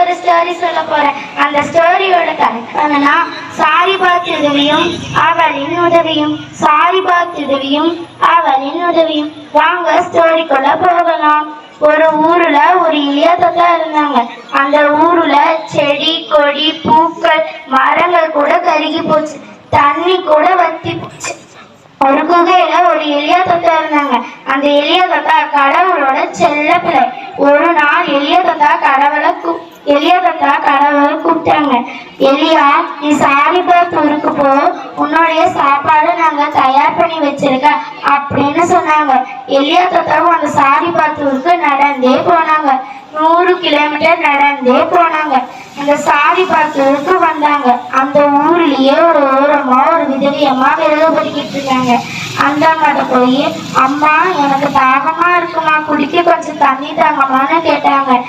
ஒரு ஸ்டோரி சொல்ல போறேன். அந்த ஸ்டோரியோட சாரி சாரிபாத் உதவியும் அவளின் உதவியும் சாரிபாத் உதவியும் அவளின் உதவியும். வாங்க ஸ்டோரிக்குள்ள போகலாம். ஒரு ஊர்ல ஒரு இளைய தத்தா இருந்தாங்க. அந்த ஊர்ல செடி கொடி பூக்கள் மரங்கள் கூட கருகி போச்சு. தண்ணி கூட வத்தி போச்சு. ஒரு குகையில ஒரு எளிய தத்தா இருந்தாங்க. அந்த எளிய தத்தா கடவுளோட செல்ல பிள்ளை ஒரு நாள் எளிய தத்தா கடவுளை கூ- எளிய கூப்பிட்டாங்க. எலியா நீ சாரிபாத் ஊருக்கு போ. உன்னுடைய சாப்பாடு நாங்க தயார் பண்ணி வச்சிருக்க அப்படின்னு சொன்னாங்க. எளிய தத்தாவும் அந்த சாரிபாத் ஊருக்கு நடந்தே போனாங்க. நூறு கிலோமீட்டர் நடந்தே போனாங்க. அந்த சாரி ஊருக்கு வந்தாங்க. அந்த ஊர்லயே ஒரு ஓரமா ஒரு விதவியமா அம்மா விறகு இருக்காங்க அந்த அம்மாட்ட போய் அம்மா எனக்கு தாகமா இருக்குமா? குடிக்க கொஞ்சம் தண்ணி தாங்கம்மான்னு கேட்டாங்க.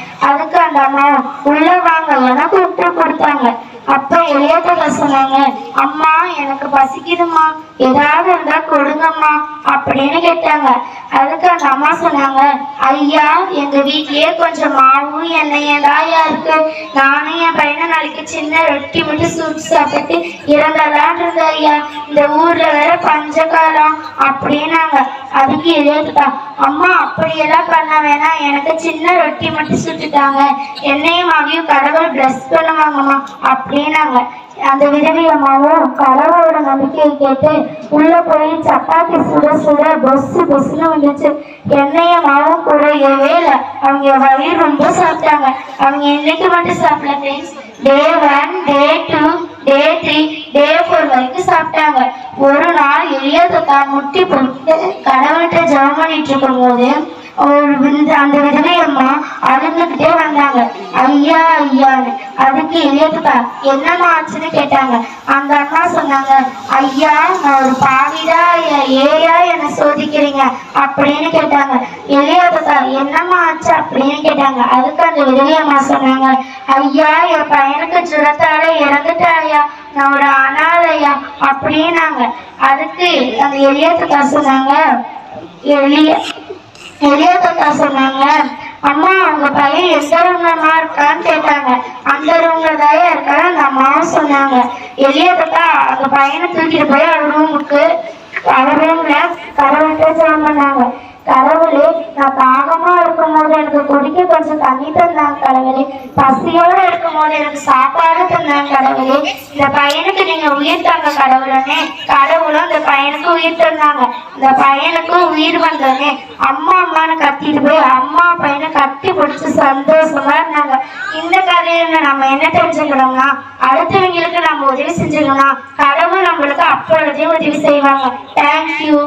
அதுக்கு உள்ள வாங்க என கூப்பிட்டு கொடுத்தாங்க அப்ப இளையதா சொன்னாங்க அம்மா எனக்கு பசிக்குதுமா ஏதாவது இருந்தா கொடுங்கம்மா அப்படின்னு கேட்டாங்க. அதுக்கு அந்த அம்மா சொன்னாங்க ஐயா எங்க வீட்லயே கொஞ்சம் மாவு எண்ணெய் தாயா இருக்கு. நானும் என் பையனை நாளைக்கு சின்ன ரொட்டி மட்டும் சுட்டு சாப்பிட்டு இறந்தலான் இருந்த ஐயா. இந்த ஊர்ல வேற பஞ்சகாலம் அப்படின்னாங்க. அதுக்கு எழுதுட்டா அம்மா அப்படியெல்லாம் பண்ண வேணாம். எனக்கு சின்ன ரொட்டி மட்டும் சுட்டுட்டாங்க என்னையும் மாவியும் கடவுள் பிளஸ் பண்ணுவாங்கம்மா அப்படின்னாங்க. அந்த விதவி அம்மாவும் கடவுளோட நம்பிக்கையை கேட்டு உள்ள போய் சப்பாத்தி சுட சுட பொஸ்ஸு பொசுன்னு வந்துச்சு. எண்ணெயும் மாவும் குறையவே இல்லை. அவங்க வயிறு ரொம்ப சாப்பிட்டாங்க. அவங்க என்னைக்கு மட்டும் சாப்பிடல friends day one day two day three day four வரைக்கும் சாப்பிட்டாங்க. ஒரு நாள் எளிய முட்டி போட்டு கடவுள்கிட்ட ஜெபம் பண்ணிட்டு இருக்கும் போது ஒரு அந்த விதவை அழுந்துகிட்டே வந்தாங்க. ஐயா ஐயான்னு. அதுக்கு எளியத்துக்கா என்னம்மா ஆச்சுன்னு கேட்டாங்க. அந்த அம்மா சொன்னாங்க ஐயா நான் ஒரு பாவிடா ஏயா என சோதிக்கிறீங்க. அப்படின்னு கேட்டாங்க. இளையப்பா என்னமா ஆச்சு? அப்படின்னு கேட்டாங்க. அதுக்கு அந்த விதவியம்மா சொன்னாங்க ஐயா என் பையனுக்கு ஜுரத்தால இறந்துட்டாயா? நான் ஒரு அனாதையா? அப்படின்னாங்க. அதுக்கு அந்த எளியத்துக்கா சொன்னாங்க எளிய எளிய சொன்னாங்க அம்மா உங்க பையன் எந்த ரூம்லமா இருக்கான்னு கேட்டாங்க அந்த ரூம்ல தான் இருக்கான்னு அந்த அம்மாவும் சொன்னாங்க. எளிய தாத்தா அந்த பையனை தூக்கிட்டு போய் அவர் ரூமுக்கு அவர் ரூம்ல கடவுள்கிட்ட ஜெபம் பண்ணாங்க கடவுளே நான் தாகமா இருக்கும் போது எனக்கு குடிக்க கொஞ்சம் தண்ணி தந்தாங்க கடவுளே. பசியோட இருக்கும் போது எனக்கு சாப்பாடு தந்தாங்க கடவுளே. இந்த பையனுக்கு நீங்க உயிர் தாங்க கடவுளனே. கடவுளும் இந்த பையனுக்கு உயிர் தந்தாங்க. இந்த பையனுக்கும் உயிர் வந்தோடனே அம்மா அம்மான்னு கத்திட்டு போய் அம்மா பையனை கட்டி பிடிச்சி சந்தோஷமா இருந்தாங்க. இந்த கதையில நம்ம என்ன தெரிஞ்சுக்கணும்னா அடுத்தவங்களுக்கு நம்ம உதவி செஞ்சுக்கணும் கடவுள் நம்மளுக்கு அப்பொழுதே உதவி செய்வாங்க. தேங்க்யூ